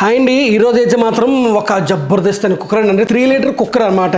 Hi అండి. ఈరోజు అయితే మాత్రం ఒక జబర్దస్త్ అని కుక్కర్ అండి. త్రీ లీటర్ కుక్కర్ అనమాట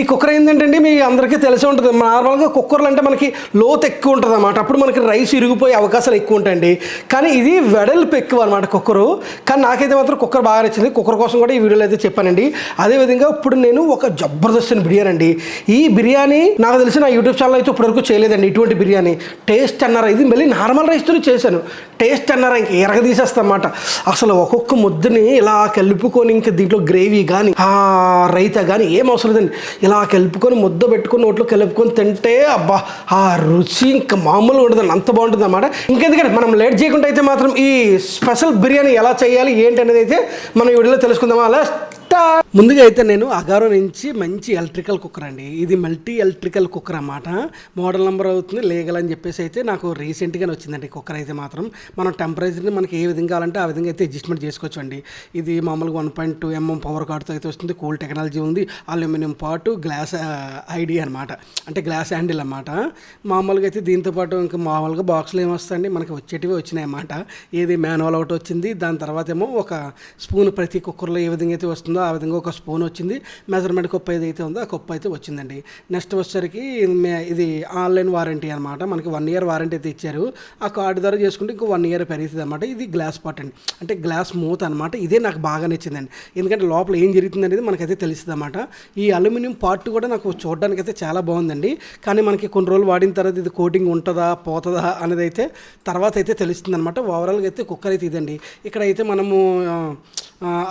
ఈ కుక్కర్ ఏంటంటే మీ అందరికీ తెలిసే ఉంటుంది. నార్మల్గా కుక్కర్లు అంటే మనకి లోతు ఎక్కువ ఉంటుంది అనమాట అప్పుడు మనకి రైస్ ఇరిగిపోయే అవకాశాలు ఎక్కువ ఉంటాయండి. కానీ ఇది వెడల్పు ఎక్కువ అనమాట కుక్కరు. కానీ నాకైతే మాత్రం కుక్కర్ బాగా నచ్చింది. కుక్కర్ కోసం కూడా ఈ వీడియోలో అయితే చెప్పానండి. అదేవిధంగా ఇప్పుడు నేను ఒక జబర్దస్త్ అని బిర్యానీ అండి ఈ బిర్యానీ నాకు తెలిసి నా యూట్యూబ్ ఛానల్ అయితే ఇప్పటివరకు చేయలేదండి ఇటువంటి బిర్యానీ. టేస్ట్ అన్నారా? ఇది మళ్ళీ నార్మల్ రైస్తో చేశాను. టేస్ట్ అన్నారా? ఇంక ఎరగ తీసేస్తామన్నమాట అసలు ఒక్కొక్క ముద్దని ఇలా కలుపుకొని ఇంకా దీంట్లో గ్రేవీ కానీ ఆ రైతా కానీ ఏం అవసరం లేదండి. ఇలా కలుపుకొని ముద్ద పెట్టుకొని నోట్లో కలుపుకొని తింటే అబ్బా ఆ రుచి ఇంకా మామూలుగా ఉండదండి. అంత బాగుంటుంది అన్నమాట. ఇంకెందుకంటే మనం లేట్ చేయకుండా అయితే మాత్రం ఈ స్పెషల్ బిర్యానీ ఎలా చేయాలి ఏంటి అనేది అయితే మనం ఈ వీడియోలో తెలుసుకుందామా. అలా స్టార్ట్. ముందుగా అయితే నేను అగారో నుంచి మంచి ఎలక్ట్రికల్ కుక్కర్ అండి. ఇది మల్టీ ఎలక్ట్రికల్ కుక్కర్ అన్నమాట. మోడల్ నెంబర్ అవుతుంది లీగల్ అని చెప్పేసి అయితే నాకు రీసెంట్గానే వచ్చిందండి కుక్కర్ అయితే మాత్రం. మనం టెంపరేచర్ని మనకి ఏ విధంగా కావాలంటే ఆ విధంగా అయితే అడ్జస్ట్మెంట్ చేసుకోవచ్చు అండి. ఇది మామూలుగా one point two MM power కార్డ్తో అయితే వస్తుంది. కూల్ టెక్నాలజీ ఉంది. అల్యూమినియం పాటు గ్లాస్ ఐడి అనమాట అంటే గ్లాస్ హ్యాండిల్ అనమాట మామూలుగా అయితే దీంతో పాటు ఇంకా మామూలుగా బాక్సులు ఏమొస్తాయండి మనకి వచ్చేటివి వచ్చినాయి అన్నమాట. ఏది మాన్యువల్ ఒకటి వచ్చింది. దాని తర్వాత ఏమో ఒక స్పూన్ ప్రతి కుక్కర్లో ఏ విధంగా అయితే వస్తుందో ఆ విధంగా ఒక స్పూన్ వచ్చింది మెజర్మెంట్ కుప్ప ఏదైతే ఉందో ఆ కుప్ప అయితే వచ్చిందండి. నెక్స్ట్ వచ్చేసరికి ఇది ఆన్లైన్ వారంటీ అనమాట మనకి వన్ ఇయర్ వారంటీ అయితే ఇచ్చారు. ఆ కార్డు ద్వారా చేసుకుంటే ఇంకో వన్ ఇయర్ పెరుగుతుంది అనమాట ఇది గ్లాస్ పాట్ అండి. అంటే గ్లాస్ మూత అనమాట ఇదే నాకు బాగా నచ్చిందండి. ఎందుకంటే లోపల ఏం జరుగుతుంది అనేది మనకైతే తెలుస్తుంది అనమాట ఈ అల్యూమినియం పార్ట్ కూడా నాకు చూడడానికి అయితే చాలా బాగుందండి. కానీ మనకి కొన్ని రోజులు వాడిన తర్వాత ఇది కోటింగ్ ఉంటుందా పోతుందా అనేది అయితే తర్వాత అయితే తెలుస్తుంది అనమాట ఓవరాల్గా అయితే కుక్కర్ అయితే ఇదండి. ఇక్కడ అయితే మనము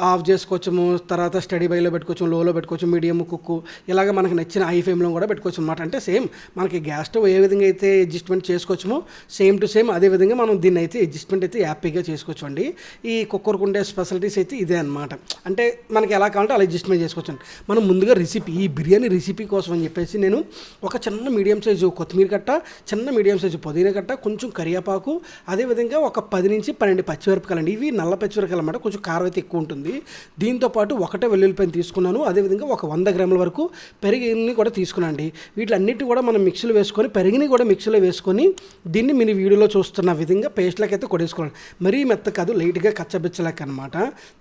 ఆఫ్ చేసుకోవచ్చము. తర్వాత స్టడీ బైలో పెట్టుకోవచ్చు లోలో పెట్టుకోవచ్చు మీడియం కుక్కు ఇలాగ మనకి నచ్చిన హై ఫ్లేమ్లో కూడా పెట్టుకోవచ్చు అనమాట అంటే సేమ్ మనకి గ్యాస్ స్టవ్ ఏ విధంగా అయితే అడ్జస్ట్మెంట్ చేసుకోవచ్చుమో సేమ్ టు సేమ్ అదే విధంగా మనం దీన్ని అయితే అడ్జస్ట్మెంట్ అయితే హ్యాపీగా చేసుకోవచ్చు అండి. ఈ కుక్కర్కు ఉండే స్పెషాలిటీస్ అయితే ఇదే అనమాట అంటే మనకి ఎలా కావాలంటే అలా అడ్జస్ట్మెంట్ చేసుకోవచ్చు అండి. మనం ముందుగా రెసిపీ ఈ బిర్యానీ రెసిపీ కోసం అని చెప్పేసి నేను ఒక చిన్న మీడియం సైజు కొత్తిమీర కట్ట చిన్న మీడియం సైజు పుదీనా కట్ట కొంచెం కరివేపాకు అదేవిధంగా ఒక పది నుంచి పన్నెండు పచ్చిమిరపకాయలు అండి ఇవి నల్ల పచ్చిమిరపకాయలు అనమాట కొంచెం కారం అయితే ఎక్కువ ఉంటుంది. దీంతో పాటు ఒకటే వెల్లుల్లిపాయలు తీసుకున్నాను. అదేవిధంగా ఒక వంద గ్రాముల వరకు పెరిగిని కూడా తీసుకున్నాండి వీటిలన్నిటి కూడా మనం మిక్సీలో వేసుకొని పెరిగిని కూడా మిక్సీలో వేసుకొని దీన్ని మీరు వీడియోలో చూస్తున్న విధంగా పేస్ట్లకైతే అయితే కొడేసుకోవాలి మరీ మెత్త కాదు లైట్గా కచ్చబిచ్చలేక అనమాట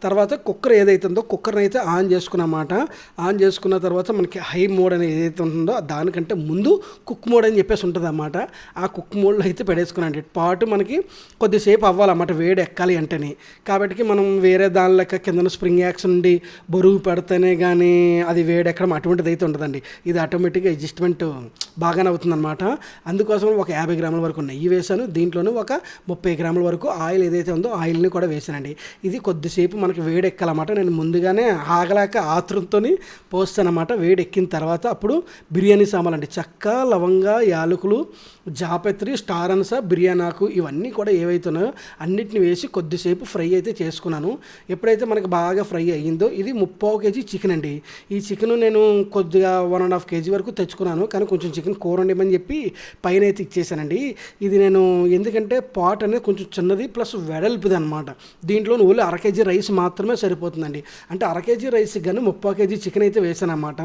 తర్వాత కుక్కర్ ఏదైతే ఉందో కుక్కర్ని అయితే ఆన్ చేసుకున్నమాట. ఆన్ చేసుకున్న తర్వాత మనకి హై మోడ్ అనేది ఏదైతే ఉంటుందో దానికంటే ముందు కుక్ మోడ్ అని చెప్పేసి ఉంటుంది అన్నమాట ఆ కుక్ మోడ్లో అయితే పెడేసుకున్నాండి పాటు మనకి కొద్దిసేపు అవ్వాలన్నమాట వేడి ఎక్కాలి అంటేనే. కాబట్టి మనం వేరే దాని లెక్క కింద స్ప్రింగ్ యాక్స్ నుండి బరువు పెడితేనే కానీ అది వేడి ఎక్కడం అటువంటిది అయితే ఉంటుందండి ఇది ఆటోమేటిక్గా అడ్జస్ట్మెంట్ బాగానే అవుతుందన్నమాట. అందుకోసం ఒక యాభై గ్రాముల వరకు నెయ్యి వేసాను దీంట్లోనే ఒక ముప్పై గ్రాముల వరకు ఆయిల్ ఏదైతే ఉందో ఆయిల్ని కూడా వేసానండి ఇది కొద్దిసేపు మనకి వేడెక్కాలన్నమాట. నేను ముందుగానే ఆగలేక ఆతృంతో పోస్తానమాట వేడెక్కిన తర్వాత అప్పుడు బిర్యానీ సామాన్లు అండి చెక్క లవంగ యాలకులు జాపత్రి స్టార్ అనస బిర్యానీ ఆకు ఇవన్నీ కూడా ఏవైతే ఉన్నాయో అన్నిటిని వేసి కొద్దిసేపు ఫ్రై అయితే చేసుకున్నాను. ఎప్పుడైతే మనకి బాగా ఫ్రై అయ్యిందో ఇది పావు కేజీ చికెన్ అండి. ఈ చికెన్ నేను కొద్దిగా వన్ అండ్ హాఫ్ కేజీ వరకు తెచ్చుకున్నాను. కానీ కొంచెం చికెన్ కూర వండమని చెప్పి పైన అయితే ఇచ్చేసానండి. ఇది నేను ఎందుకంటే పాట్ అనేది కొంచెం చిన్నది ప్లస్ వెడల్పుది అనమాట దీంట్లో ఓన్లీ అర కేజీ రైస్ మాత్రమే సరిపోతుందండి. అంటే అర కేజీ రైస్ కానీ ముప్పై కేజీ చికెన్ అయితే వేసాను అనమాట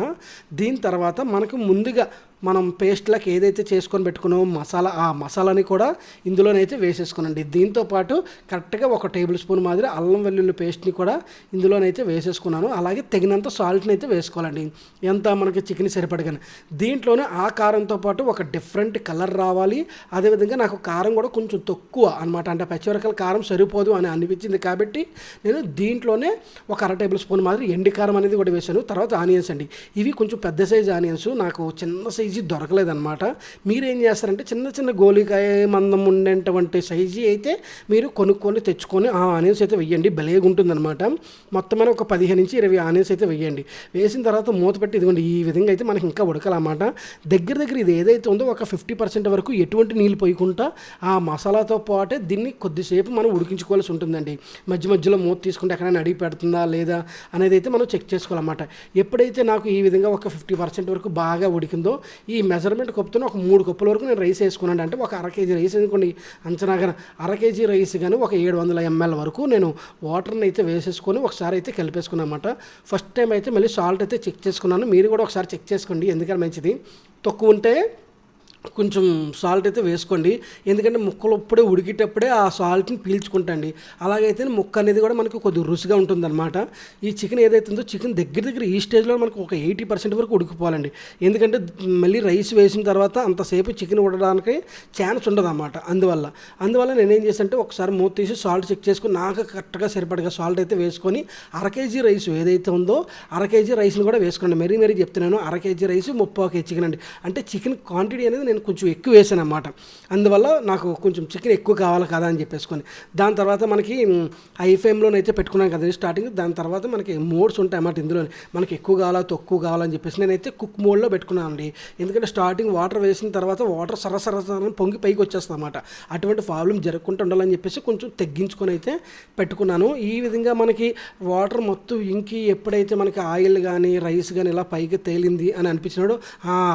దీని తర్వాత మనకు ముందుగా మనం పేస్ట్లకు ఏదైతే చేసుకొని పెట్టుకున్నామో మసాలా ఆ మసాలాని కూడా ఇందులోనైతే వేసేసుకోనండి. దీంతో పాటు కరెక్ట్గా ఒక టేబుల్ స్పూన్ మాదిరి అల్లం వెల్లుల్లి పేస్ట్ని కూడా ఇందులోనైతే వేసేసుకున్నాను. అలా అలాగే తగినంత సాల్ట్ని అయితే వేసుకోవాలండి. ఎంత మనకి చికెన్ సరిపడగానే. దీంట్లోనే ఆ కారంతో పాటు ఒక డిఫరెంట్ కలర్ రావాలి. అదేవిధంగా నాకు కారం కూడా కొంచెం తక్కువ అనమాట అంటే పచ్చిమిరకాయల కారం సరిపోదు అని అనిపించింది కాబట్టి నేను దీంట్లోనే ఒక అర టేబుల్ స్పూన్ మాదిరి ఎండి కారం అనేది కూడా వేశాను. తర్వాత ఆనియన్స్ అండి. ఇవి కొంచెం పెద్ద సైజు ఆనియన్స్. నాకు చిన్న సైజు దొరకలేదన్నమాట. మీరు ఏం చేస్తారంటే చిన్న చిన్న గోలికాయ మందం ఉండేటువంటి సైజు అయితే మీరు కొనుక్కొని తెచ్చుకొని ఆ ఆనియన్స్ అయితే వెయ్యండి. భలేగా ఉంటుందన్నమాట మొత్తం ఒక పదిహేను నుంచి ఇరవై ఆనియన్స్ అయితే వేయండి. వేసిన తర్వాత మూత పెట్టి ఇదిగోండి ఈ విధంగా అయితే మనకి ఇంకా ఉడకాలన్నమాట. దగ్గర దగ్గర ఇది ఏదైతే ఉందో ఒక ఫిఫ్టీ పర్సెంట్ వరకు ఎటువంటి నీళ్ళు పోయకుండా ఆ మసాలాతో పాటే దీన్ని కొద్దిసేపు మనం ఉడికించుకోవాల్సి ఉంటుందండి. మధ్య మధ్యలో మూత తీసుకుంటే ఎక్కడైనా అడిగి పెడుతుందా లేదా అనేది అయితే మనం చెక్ చేసుకోవాలన్నమాట. ఎప్పుడైతే నాకు ఈ విధంగా ఒక ఫిఫ్టీ పర్సెంట్ వరకు బాగా ఉడికిందో ఈ మెజర్మెంట్ కప్పుతో ఒక మూడు కప్పుల వరకు నేను రైస్ వేసుకున్నాను. అంటే ఒక అర కేజీ రైస్ అనుకోండి అంచనాగా అర కేజీ రైస్ కానీ ఒక ఏడు వందల ఎంఎల్ వరకు నేను వాటర్ని అయితే వేసేసుకొని ఒకసారి అయితే కలిపేసుకున్నాను ఫస్ట్ టైం అయితే మళ్ళీ సాల్ట్ అయితే చెక్ చేసుకున్నాను. మీరు కూడా ఒకసారి చెక్ చేసుకోండి. ఎందుకంటే మంచిది? తక్కువ ఉంటే కొంచెం సాల్ట్ అయితే వేసుకోండి. ఎందుకంటే ముక్కలు ఇప్పుడే ఉడికేటప్పుడే ఆ సాల్ట్ని పీల్చుకుంటండి. అలాగైతే ముక్క అనేది కూడా మనకు కొద్దిగా రుచిగా ఉంటుందన్నమాట. ఈ చికెన్ ఏదైతే ఉందో చికెన్ దగ్గర దగ్గర ఈ స్టేజ్లో మనకు ఒక ఎయిటీ పర్సెంట్ వరకు ఉడికిపోవాలండి. ఎందుకంటే మళ్ళీ రైస్ వేసిన తర్వాత అంతసేపు చికెన్ ఉడడానికి ఛాన్స్ ఉండదు అనమాట అందువల్ల అందువల్ల నేనేం చేశానంటే ఒకసారి మూత తీసి సాల్ట్ చెక్ చేసుకుని నాకు కరెక్ట్గా సరిపడగా సాల్ట్ అయితే వేసుకొని అర కేజీ రైస్ ఏదైతే ఉందో అర కేజీ రైస్ని కూడా వేసుకోండి. మరీ మరీ చెప్తున్నాను అర కేజీ రైస్ ముప్పై కేజీ చికెన్ అండి. అంటే చికెన్ క్వాంటిటీ అనేది నేను కొంచెం ఎక్కువ వేసాను అనమాట అందువల్ల నాకు కొంచెం చికెన్ ఎక్కువ కావాలి కదా అని చెప్పేసుకొని. దాని తర్వాత మనకి హై ఫ్లేమ్లోనైతే పెట్టుకున్నాం కదండి స్టార్టింగ్. దాని తర్వాత మనకి మోడ్స్ ఉంటాయి అన్నమాట ఇందులో మనకి ఎక్కువ కావాలా తక్కువ కావాలని చెప్పేసి నేనైతే కుక్ మోడ్లో పెట్టుకున్నాను అండి. ఎందుకంటే స్టార్టింగ్ వాటర్ వేసిన తర్వాత వాటర్ సర పొంగి పైకి వచ్చేస్తుంది అనమాట అటువంటి ప్రాబ్లం జరగకుండా ఉండాలని చెప్పేసి కొంచెం తగ్గించుకొని అయితే పెట్టుకున్నాను. ఈ విధంగా మనకి వాటర్ మొత్తం ఇంకి ఎప్పుడైతే మనకి ఆయిల్ కానీ రైస్ కానీ ఇలా పైకి తేలింది అని అనిపించినాడు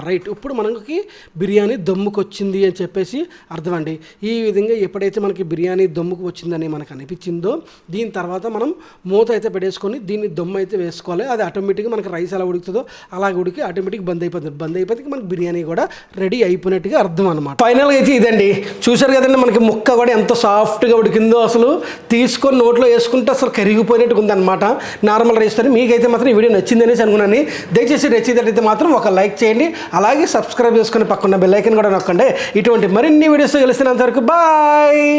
రైట్. ఇప్పుడు మనకి బిర్యానీ బిర్యానీ దమ్ముకొచ్చింది అని చెప్పేసి అర్థం అండి ఈ విధంగా ఎప్పుడైతే మనకి బిర్యానీ దమ్ముకు వచ్చిందని మనకు అనిపించిందో దీని తర్వాత మనం మూత అయితే పెట్టేసుకొని దీన్ని దమ్ము అయితే వేసుకోవాలి. అది ఆటోమేటిక్గా మనకి రైస్ ఎలా ఉడుకుతుందో అలాగ ఉడికి ఆటోమేటిక్ బంద్ అయిపోతుంది. బంద్ అయిపోతే మనకి బిర్యానీ కూడా రెడీ అయిపోయినట్టుగా అర్థం అనమాట ఫైనల్గా అయితే ఇదండి. చూసారు కదండి మనకి ముక్క కూడా ఎంత సాఫ్ట్గా ఉడికిందో అసలు. తీసుకొని నోట్లో వేసుకుంటే అసలు కరిగిపోయినట్టుగా ఉందన్నమాట. నార్మల్ రైస్తో మీకైతే మాత్రం ఈ వీడియో నచ్చిందనేసి అనుకున్నాను. దయచేసి నచ్చిందంటే మాత్రం ఒక లైక్ చేయండి. అలాగే సబ్స్క్రైబ్ చేసుకుని పక్కన బెల్ ఐకన్ కూడా నొక్కండి. ఇటువంటి మరిన్ని వీడియోస్ కలిసినంత వరకు బాయ్!